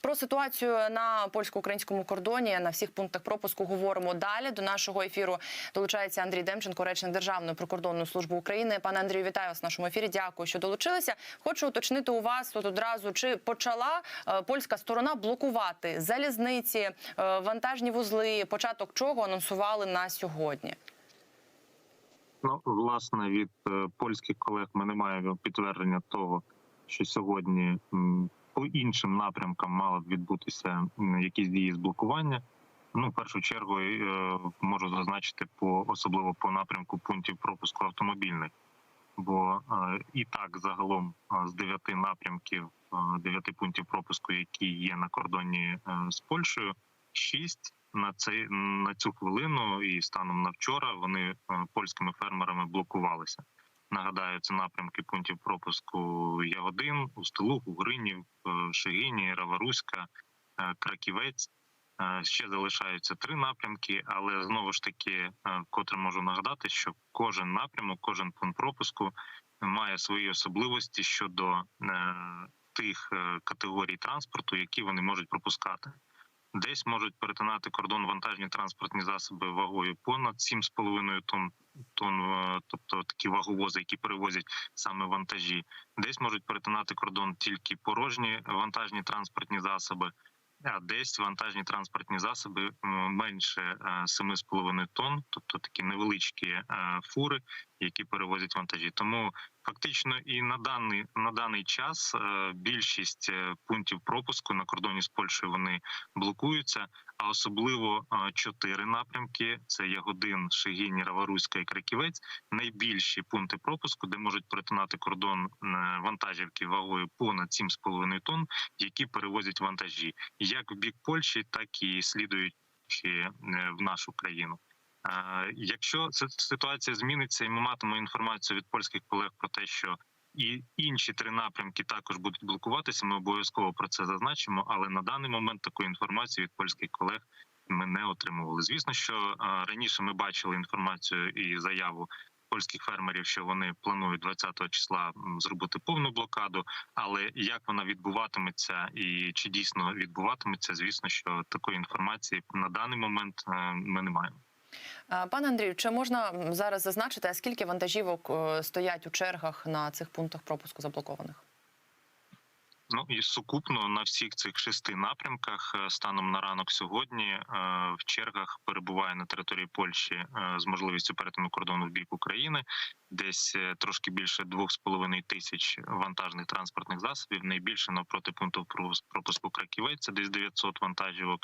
Про ситуацію на польсько-українському кордоні на всіх пунктах пропуску говоримо далі. До нашого ефіру долучається Андрій Демченко, речник Державної прикордонної служби України. Пане Андрію, вітаю вас в нашому ефірі. Дякую, що долучилися. Хочу уточнити у вас тут одразу, чи почала е, польська сторона блокувати залізниці, е, вантажні вузли. Початок чого анонсували на сьогодні? Ну, власне, від е, польських колег ми не маємо підтвердження того, що сьогодні по іншим напрямкам мали б відбутися якісь дії з блокування. Ну, в першу чергу е, можу зазначити по особливо по напрямку пунктів пропуску автомобільних, бо е, і так загалом е, з дев'яти напрямків, дев'яти пунктів пропуску, які є на кордоні з Польщею, шість на цей на цю хвилину і станом на вчора вони польськими фермерами блокувалися. Нагадаю, це напрямки пунктів пропуску Ягодин, Устилух, Угринів, е, Шегині, Раваруська, е, Краківець. Е, Ще залишаються три напрямки, але знову ж таки, е, вкотре можу нагадати, що кожен напрямок, кожен пункт пропуску має свої особливості щодо тих категорій транспорту, які вони можуть пропускати. Десь можуть перетинати кордон вантажні транспортні засоби вагою понад 7,5 тонн, тонн, е, тобто такі ваговози, які перевозять саме вантажі. Десь можуть перетинати кордон тільки порожні вантажні транспортні засоби, а десь вантажні транспортні засоби менше е, 7,5 тонн, тобто такі невеличкі е, фури, які перевозять вантажі. Тому фактично і на даний на даний час е, більшість е, пунктів пропуску на кордоні з Польщею вони блокуються. А особливо е, чотири напрямки: це Ягодин, Шегині, Раваруська і Краківець. Найбільші пункти пропуску, де можуть перетинати кордон вантажівки вагою понад 7,5 тонн, які перевозять вантажі, як в бік Польщі, так і слідуючи е, в нашу країну. Якщо ситуація зміниться, і ми матимемо інформацію від польських колег про те, що і інші три напрямки також будуть блокуватися, ми обов'язково про це зазначимо. Але на даний момент такої інформації від польських колег ми не отримували. Звісно, що раніше ми бачили інформацію і заяву. Польських фермерів, що вони планують 20 числа зробити повну блокаду, але як вона відбуватиметься і чи дійсно відбуватиметься, звісно, що такої інформації на даний момент е, ми не маємо. Е, Пане Андрію, чи можна зараз зазначити, а скільки вантажівок е, стоять у чергах на цих пунктах пропуску заблокованих? Ну і сукупно на всіх цих шести напрямках е, станом на ранок сьогодні в чергах перебуває на території Польщі з можливістю перетину кордону в бік України. Десь трошки більше 2,5 тисяч вантажних транспортних засобів. Найбільше навпроти пункту пропуску Краківець це десь 900 вантажівок.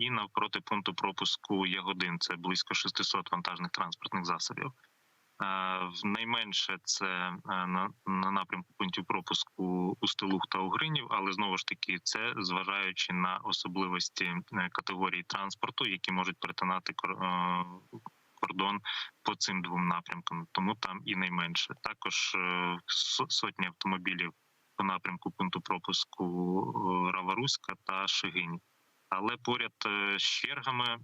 І навпроти пункту пропуску Ягодин це близько 600 вантажних транспортних засобів. Е, Найменше це е, на, на напрямку пунктів пропуску Устилух та Угринів, але знову ж таки це зважаючи на особливості е, категорії транспорту, які можуть перетинати кордон по цим двом напрямкам, тому там і найменше. Також сотні автомобілів по напрямку пункту пропуску Раваруська та Шигині. Але поряд е, з чергами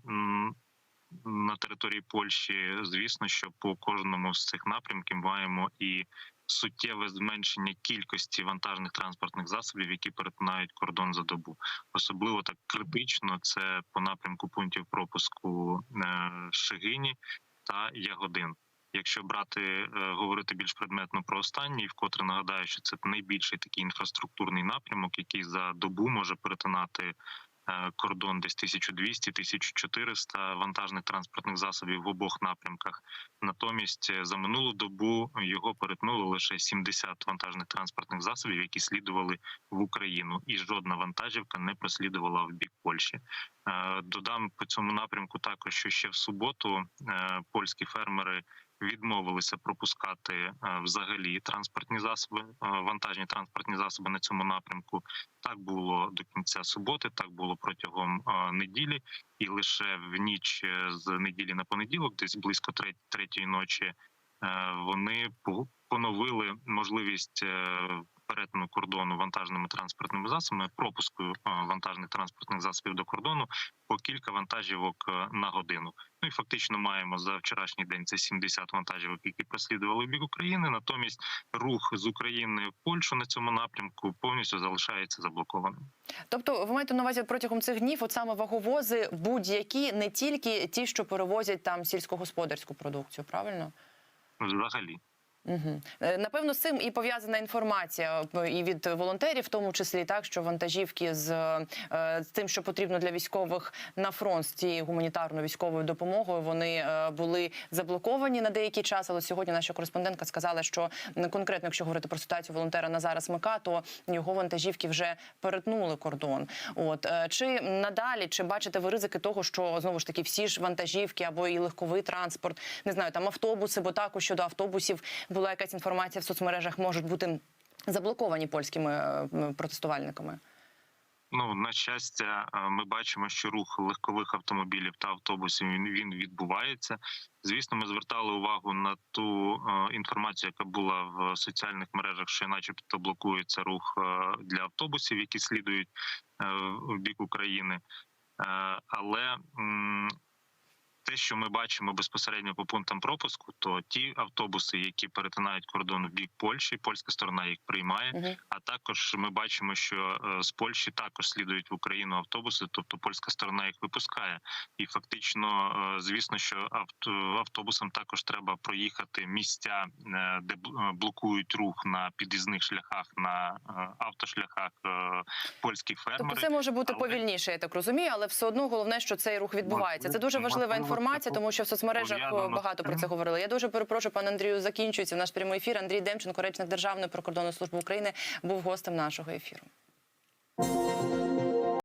на території Польщі, звісно, що по кожному з цих напрямків маємо і суттєве зменшення кількості вантажних транспортних засобів, які перетинають кордон за добу. Особливо так критично це по напрямку пунктів пропуску е, Шигині та Ягодин. Якщо брати е, говорити більш предметно про останній, вкотре нагадаю, що це найбільший такий інфраструктурний напрямок, який за добу може перетинати кордон десь 1200-1400 вантажних транспортних засобів в обох напрямках. Натомість е, за минулу добу його перетнуло лише 70 вантажних транспортних засобів, які слідували в Україну, і жодна вантажівка не прослідувала в бік Польщі. Е, Додам по цьому напрямку також, що ще в суботу е, польські фермери відмовилися пропускати е, взагалі транспортні засоби, е, вантажні транспортні засоби на цьому напрямку. Так було до кінця суботи, так було протягом е, неділі, і лише в ніч з неділі на понеділок, десь близько треть- третьої ночі, вони поновили можливість перетину кордону вантажними транспортними засобами, пропуску е, вантажних транспортних засобів до кордону по кілька вантажівок е, на годину. Ну і фактично маємо за вчорашній день це 70 вантажівок, які прослідували бік України. Натомість рух з України в Польщу на цьому напрямку повністю залишається заблокованим. Тобто, ви маєте на увазі протягом цих днів, от саме ваговози будь-які, не тільки ті, що перевозять там сільськогосподарську продукцію, правильно? Взагалі. Угу. Напевно, з цим і пов'язана інформація е, і від волонтерів, в тому числі так, що вантажівки з, е, з тим, що потрібно для військових на фронт з цією гуманітарною військовою допомогою, вони були заблоковані на деякий час. Але сьогодні наша кореспондентка сказала, що конкретно, якщо говорити про ситуацію волонтера Назара Смика, то його вантажівки вже перетнули кордон. От чи надалі, чи бачите ви ризики того, що знову ж таки всі ж вантажівки або і легковий транспорт, не знаю, там автобуси, бо також щодо автобусів була якась інформація в соцмережах, можуть бути заблоковані польськими е, протестувальниками. Ну на щастя, е, ми бачимо, що рух легкових автомобілів та автобусів він, він відбувається. Звісно, ми звертали увагу на ту е, інформацію, яка була в соціальних мережах, що, начебто, блокується рух для автобусів, які слідують в бік України. Але те, що ми бачимо безпосередньо по пунктам пропуску, то ті автобуси, які перетинають кордон в бік Польщі, польська сторона їх приймає. Угу. А також ми бачимо, що е, з Польщі також слідують в Україну автобуси, тобто польська сторона їх випускає. І фактично, е, звісно, що автобусам також треба проїхати місця, е, де бл- блокують рух на під'їзних шляхах, на автошляхах польських Тобто це може бути але- повільніше, я так розумію, але все одно головне, що цей рух відбувається. Це дуже важлива Можливо, інформація, тому що в соцмережах багато про це говорили. Я дуже перепрошую, пане Андрію. Закінчується наш прямий ефір. Андрій Демченко, речник Державної прикордонної служби України, був гостем нашого ефіру.